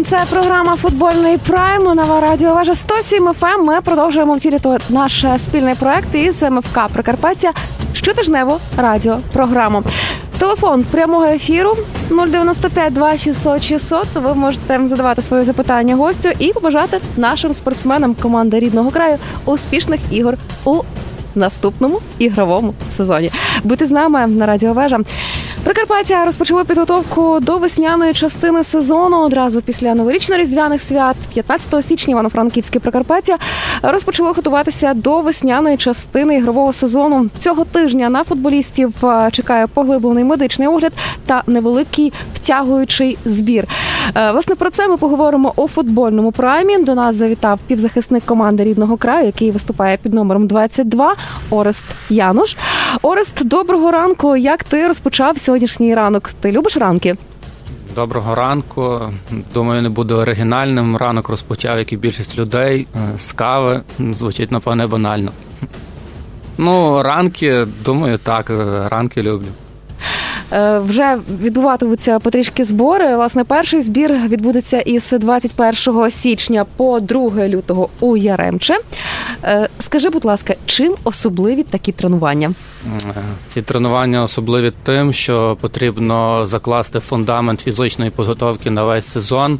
ранку. Це програма Футбольний прайм. Нова радіо Важа 107 FM. Ми продовжуємо втілити наш спільний проект із МФК Прикарпаття щотижневу радіопрограму. Телефон прямого ефіру 095 2600 600. Ви можете задавати свої запитання гостю і побажати нашим спортсменам команди рідного краю успішних ігор у наступному ігровому сезоні. Будьте з нами на радіо Вежа. Прикарпаття розпочало підготовку до весняної частини сезону. Одразу після новорічно-різдвяних свят, 15 січня, Івано-Франківське Прикарпаття розпочало готуватися до весняної частини ігрового сезону. Цього тижня на футболістів е, чекає поглиблений медичний огляд та невеликий втягуючий збір. Е, власне про це ми поговоримо у футбольному праймі. До нас завітав півзахисник команди рідного краю, який виступає під номером 22, Орест Януш. Орест, доброго ранку. Як ти розпочав сьогоднішній ранок? Ти любиш ранки? Доброго ранку. Думаю, не буде оригінальним. Ранок розпочав, як і більшість людей е, з кави. Звучить, напевне, банально. Ну, ранки, думаю, так, е, ранки люблю. Е, вже відбуватимуться потрішки збори. Власне, перший збір відбудеться із 21 січня по 2 лютого у Яремче. Е, скажи, будь ласка, чим особливі такі тренування? Е, ці тренування особливі тим, що потрібно закласти фундамент фізичної підготовки на весь сезон.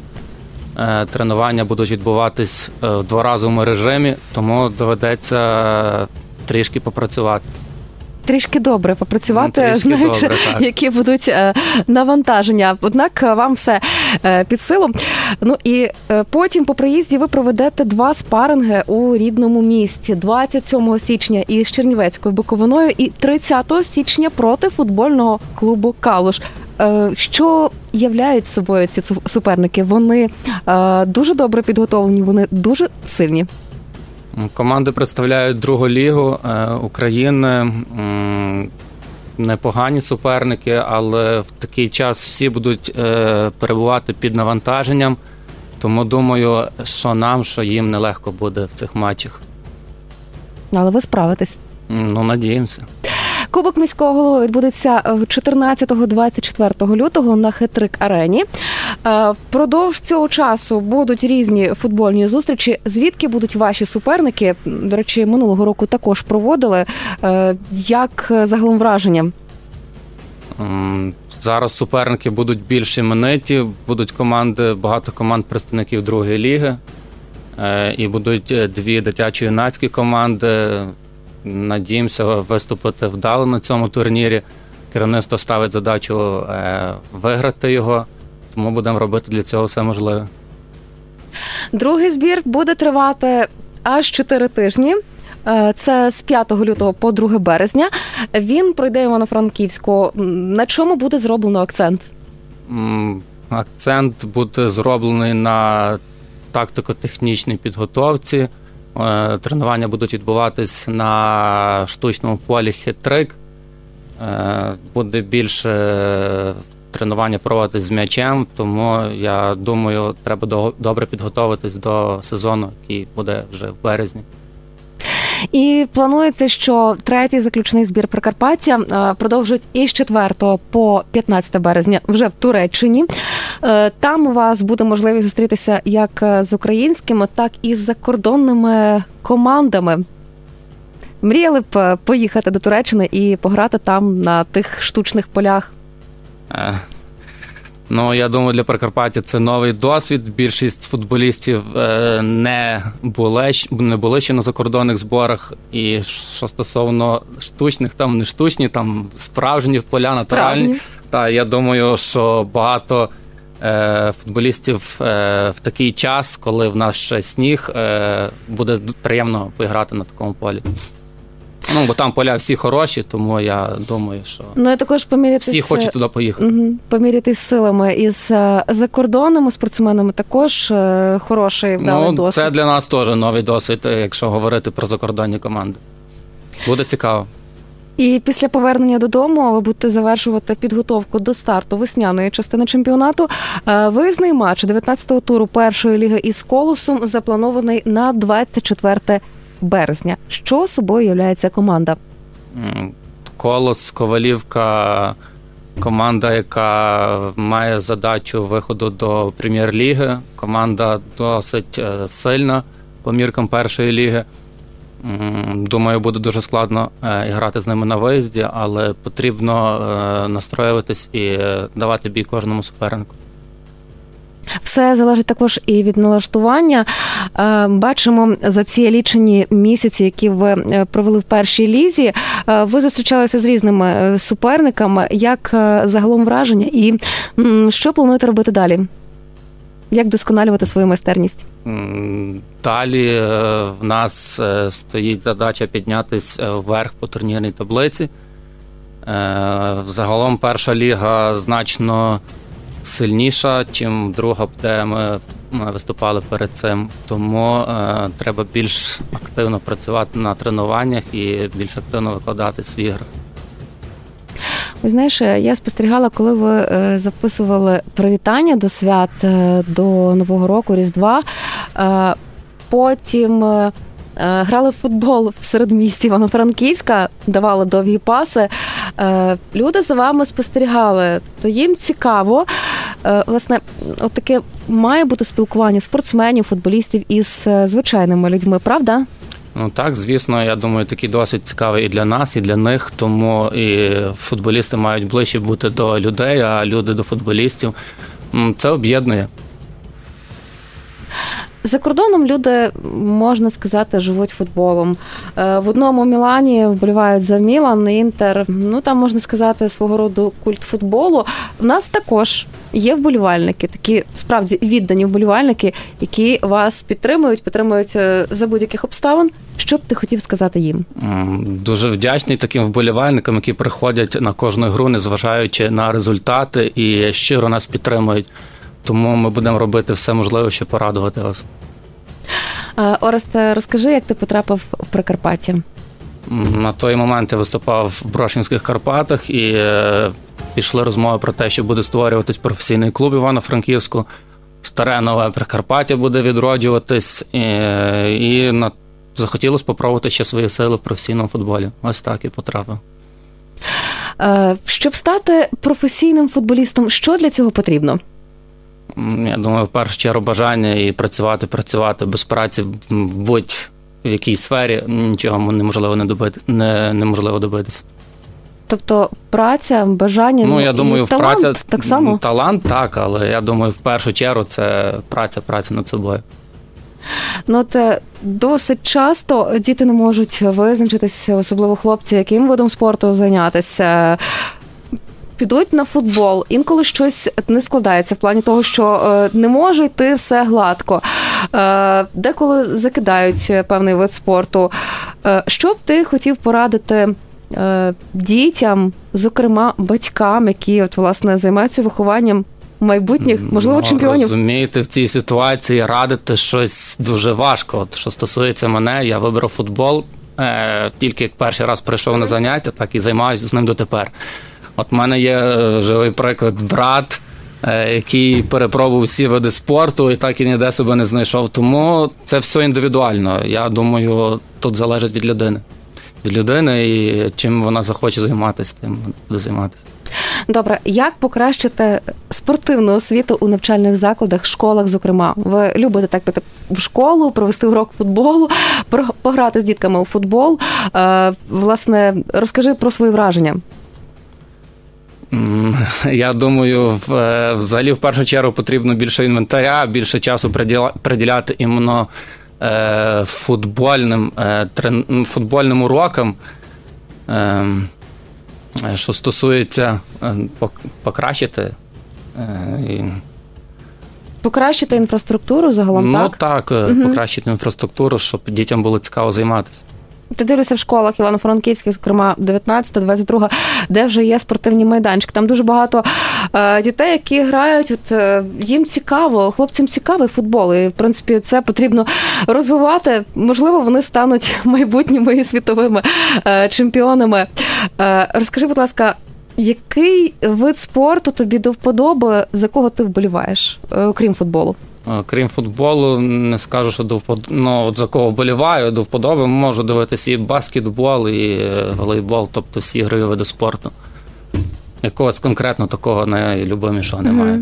Тренування будуть відбуватись в дворазовому режимі, тому доведеться трішки попрацювати трішки добре попрацювати, ну, знаючи, добре, які будуть е, навантаження. Однак е, вам все е, під силу. Ну і потім по приїзді ви проведете два спаринги у рідному місті 27 січня із Чернівецькою Буковиною і 30 січня проти футбольного клубу Калуш. Що являють собою ці суперники? Вони дуже добре підготовлені, вони дуже сильні. Команди представляють другу лігу е, України. Непогані суперники, але в такий час всі будуть е, перебувати під навантаженням. Тому думаю, що нам, що їм нелегко буде в цих матчах. Але ви справитесь. Ну, надіємося. Кубок міського голови відбудеться 14-24 лютого на хитрик арені. Е, впродовж цього часу будуть різні футбольні зустрічі. Звідки будуть ваші суперники? До речі, минулого року також проводили. Е, як загалом враження? Зараз суперники будуть більш імениті, будуть команди, багато команд представників другої ліги. Е, і будуть дві дитячо-юнацькі команди. Надіємося виступити вдало на цьому турнірі. Керівництво ставить задачу виграти його, тому будемо робити для цього все можливе. Другий збір буде тривати аж 4 тижні. Е, це з 5 лютого по 2 березня. Він пройде Івано-Франківську. На чому буде зроблено акцент? Акцент буде зроблений на тактико-технічній підготовці. Е, тренування будуть відбуватись на штучному полі хитрик. Е, буде більше тренування проводитись з м'ячем, тому я думаю, треба добре підготуватись до сезону, який буде вже в березні. І планується, що третій заключний збір Прикарпаття е, продовжують із 4 по 15 березня вже в Туреччині. Е, там у вас буде можливість зустрітися як е, з українськими, так і з закордонними командами. Мріяли б поїхати до Туреччини і пограти там на тих штучних полях. Ну, я думаю, для Прикарпаття це новий досвід. Більшість футболістів е, не були не були ще на закордонних зборах. І що стосовно штучних, там не штучні, там справжні в поля натуральні. Та я думаю, що багато е, футболістів е, в такий час, коли в нас ще сніг, е, буде приємно поіграти на такому полі. Ну, бо там поля всі хороші, тому я думаю, що ну, і також помірятись... всі хочуть туди поїхати. Угу. Помірятись силами із е, закордонними спортсменами також е, хороший вдалий ну, досвід. Це для нас теж новий досвід, е, якщо говорити про закордонні команди. Буде цікаво. І після повернення додому ви будете завершувати підготовку до старту весняної частини чемпіонату. Виїзний матч 19-го туру першої ліги із колосом запланований на 24 березня. Що собою являється команда? Колос, Ковалівка команда, яка має задачу виходу до прем'єр-ліги. Команда досить е, сильна по міркам першої ліги. Думаю, буде дуже складно е, грати з ними на виїзді, але потрібно е, настроюватись і давати бій кожному супернику. Все залежить також і від налаштування. Е, бачимо за ці лічені місяці, які ви е, провели в першій лізі. Е, ви зустрічалися з різними суперниками. Як загалом враження, і що плануєте робити далі? Як досконалювати свою майстерність? Далі в нас стоїть задача піднятися вверх по турнірній таблиці. Загалом перша ліга значно сильніша, чим друга, де ми виступали перед цим. Тому е, треба більш активно працювати на тренуваннях і більш активно викладати свій ігри. Ви знаєш, я спостерігала, коли ви е, записували привітання до свят е, до Нового року, Різдва. Е, потім Е, грали в футбол в середмісті Івано-Франківська, давали довгі паси. Е, люди за вами спостерігали, то їм цікаво. Е, власне, от таке має бути спілкування спортсменів, футболістів із звичайними людьми, правда? Ну так, звісно, я думаю, такий досить цікавий і для нас, і для них. Тому і футболісти мають ближче бути до людей, а люди до футболістів. Це об'єднує. За кордоном люди можна сказати живуть футболом. Е, в одному Мілані вболівають за Мілан, Інтер. Ну там можна сказати свого роду культ футболу. У нас також є вболівальники, такі справді віддані вболівальники, які вас підтримують, підтримують е, за будь-яких обставин. Що б ти хотів сказати їм? Дуже вдячний таким вболівальникам, які приходять на кожну гру, незважаючи на результати і щиро нас підтримують. Тому ми будемо робити все можливе, щоб порадувати вас. Оресте, розкажи, як ти потрапив в Прикарпаття? На той момент я виступав в Брошинських Карпатах і е, пішли розмови про те, що буде створюватись професійний клуб Івано-Франківську. Старе нове Прикарпаття буде відроджуватись, і, і на захотілося спробувати ще свої сили в професійному футболі. Ось так і потрапив. Е, щоб стати професійним футболістом, що для цього потрібно? Я думаю, в першу чергу бажання і працювати, працювати без праці в будь-якій сфері нічого неможливо не добити, не, неможливо добитися. Тобто праця, бажання ну, я думаю, і талант праця, так само? Талант так, але я думаю, в першу чергу це праця, праця над собою. Ну, от е, досить часто діти не можуть визначитися, особливо хлопці, яким видом спорту зайнятися підуть на футбол. Інколи щось не складається в плані того, що е, не може йти все гладко. Е, деколи закидають певний вид спорту. Е, що б ти хотів порадити? Дітям, зокрема батькам, які от власне займаються вихованням майбутніх, можливо, ну, чемпіонів. Розумієте, в цій ситуації радити щось дуже важко. От що стосується мене, я вибрав футбол е, тільки як перший раз прийшов на заняття, так і займаюся з ним дотепер. От в мене є е, живий приклад брат, е, який перепробував всі види спорту і так і ніде себе не знайшов. Тому це все індивідуально. Я думаю, тут залежить від людини. Від людини і чим вона захоче займатися, тим буде займатися. Добре, як покращити спортивну освіту у навчальних закладах, школах? Зокрема, ви любите так піти в школу, провести урок футболу, пограти з дітками у футбол. Е, власне, розкажи про свої враження. Я думаю, е, взагалі в першу чергу потрібно більше інвентаря, більше часу приділяти іменно е, футбольним е, футбольним урокам. Що стосується покращити. Покращити інфраструктуру загалом, ну, так? Так, угу. покращити інфраструктуру, щоб дітям було цікаво займатися. Ти дивишся в школах Івано-Франківських, зокрема 19, 22, де вже є спортивні майданчики. Там дуже багато е, дітей, які грають. От е, їм цікаво, хлопцям цікавий футбол. І в принципі це потрібно розвивати. Можливо, вони стануть майбутніми світовими е, чемпіонами. Е, розкажи, будь ласка. Який вид спорту тобі до вподоби, за кого ти вболіваєш, е, окрім футболу? Е, крім футболу, не скажу, що до впод... ну, от за кого вболіваю, до вподоби можу дивитися і баскетбол, і волейбол, тобто всі ігрові види спорту. якогось конкретно такого найлюбимішого немає.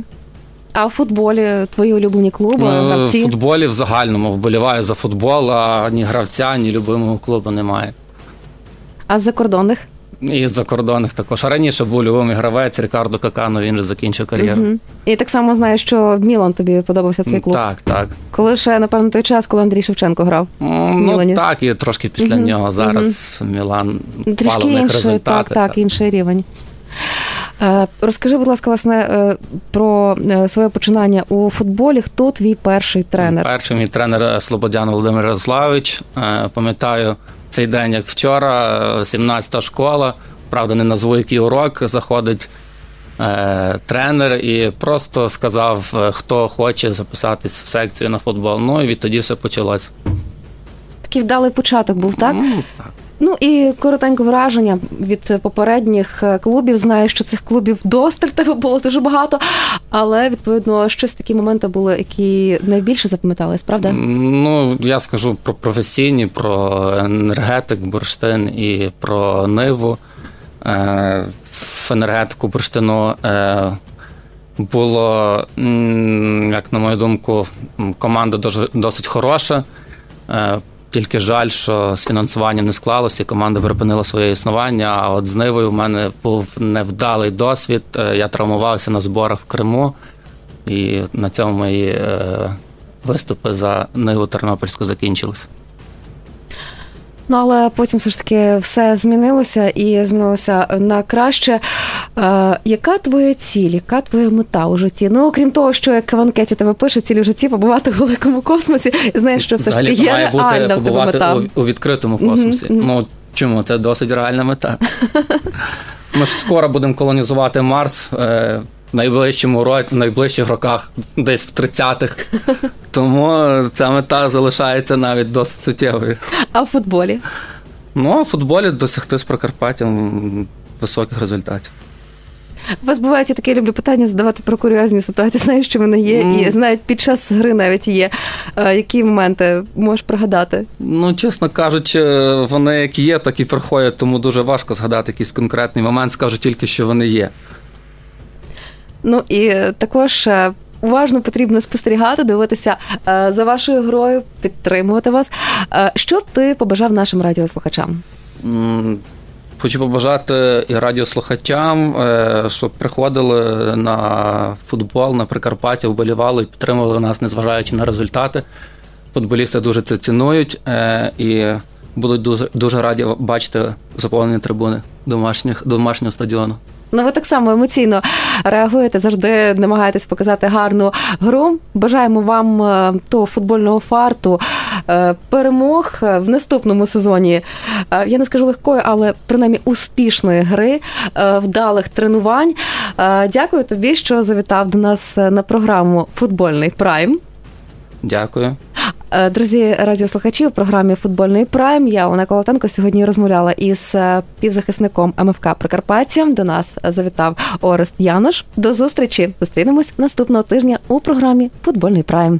А в футболі твої улюблені клуби, Ну, в футболі в загальному вболіваю за футбол, а ні гравця, ні любимого клубу немає. А з закордонних? І з закордонних також. Раніше був любимий гравець Рікардо Какано, він вже закінчив кар'єру. Мгм. І так само знаю, що Мілан тобі подобався цей клуб. Так, так. Коли ще, напевно, той час, коли Андрій Шевченко грав. Мілані. Ну так, і трошки після Мгм, нього зараз Мілан впало Трішки в них інший, результати. так, так, інший рівень. Е, Розкажи, будь ласка, власне, е, про е, своє починання у футболі. Хто твій перший тренер? Перший мій тренер Слободян Володимир Ярославович. Пам'ятаю цей день, як вчора, е, 17-та школа. Правда, не назву який урок. Заходить е, тренер і просто сказав, е, хто хоче записатись в секцію на футбол. Ну і відтоді все почалось. Такий вдалий початок був, так? Ну, так. Ну і коротенько враження від попередніх е, клубів. Знаю, що цих клубів досталь тебе було дуже багато, але відповідно щось такі моменти були, які найбільше запам'ятались, правда? Ну, я скажу про професійні, про енергетик, бурштин і про ниву. Е, В енергетику бурштину е, було, як на мою думку, команда досить хороша. Тільки жаль, що з фінансуванням не склалося, і команда припинила своє існування. А от з Нивою в мене був невдалий досвід. Е, Я травмувався на зборах в Криму, і на цьому мої е, виступи за Ниву Тернопільську закінчилися. Ну але потім все ж таки все змінилося і змінилося на краще. Е, яка твоя ціль, яка твоя мета у житті? Ну окрім того, що як в анкеті тебе пише ціль у житті побувати в великому космосі, знаєш, що все ж таки є має реальна бути в тебе побувати мета. у, у відкритому космосі. Мгм. Ну чому? Це досить реальна мета. Ми ж скоро будемо колонізувати Марс. Е, в найближчому році, в найближчих роках, десь в 30-х. Тому ця мета залишається навіть досить суттєвою. А в футболі? Ну, а в футболі досягти з Прикарпаттям високих результатів. У вас бувають я таке люблю питання задавати про курйозні ситуації. Знаєш, що вони є, Ну. і знають під час гри навіть є. Е, які моменти можеш пригадати? Ну, чесно кажучи, вони як є, так і приходять, тому дуже важко згадати якийсь конкретний момент. Скажу тільки, що вони є. Ну і також. е, Уважно потрібно спостерігати, дивитися е, за вашою грою, підтримувати вас. Е, Що б ти побажав нашим радіослухачам? Хочу побажати і радіослухачам, щоб приходили на футбол, на Прикарпаття, вболівали і підтримували нас, незважаючи на результати. Футболісти дуже це цінують і будуть дуже, дуже раді бачити заповнені трибуни домашніх, домашнього стадіону. Ну, ви так само емоційно реагуєте, завжди намагаєтесь показати гарну гру. Бажаємо вам е, того футбольного фарту, е, перемог е, в наступному сезоні. Я не скажу легкої, але принаймні успішної гри, вдалих тренувань. Дякую тобі, що завітав до нас на програму Футбольний Прайм. Дякую. Е, Друзі, радіослухачі в програмі Футбольний Прайм. Я Олена Колотенко сьогодні розмовляла із е, півзахисником МФК Прикарпаття. До нас завітав Орест Янош. До зустрічі. Зустрінемось наступного тижня у програмі Футбольний Прайм.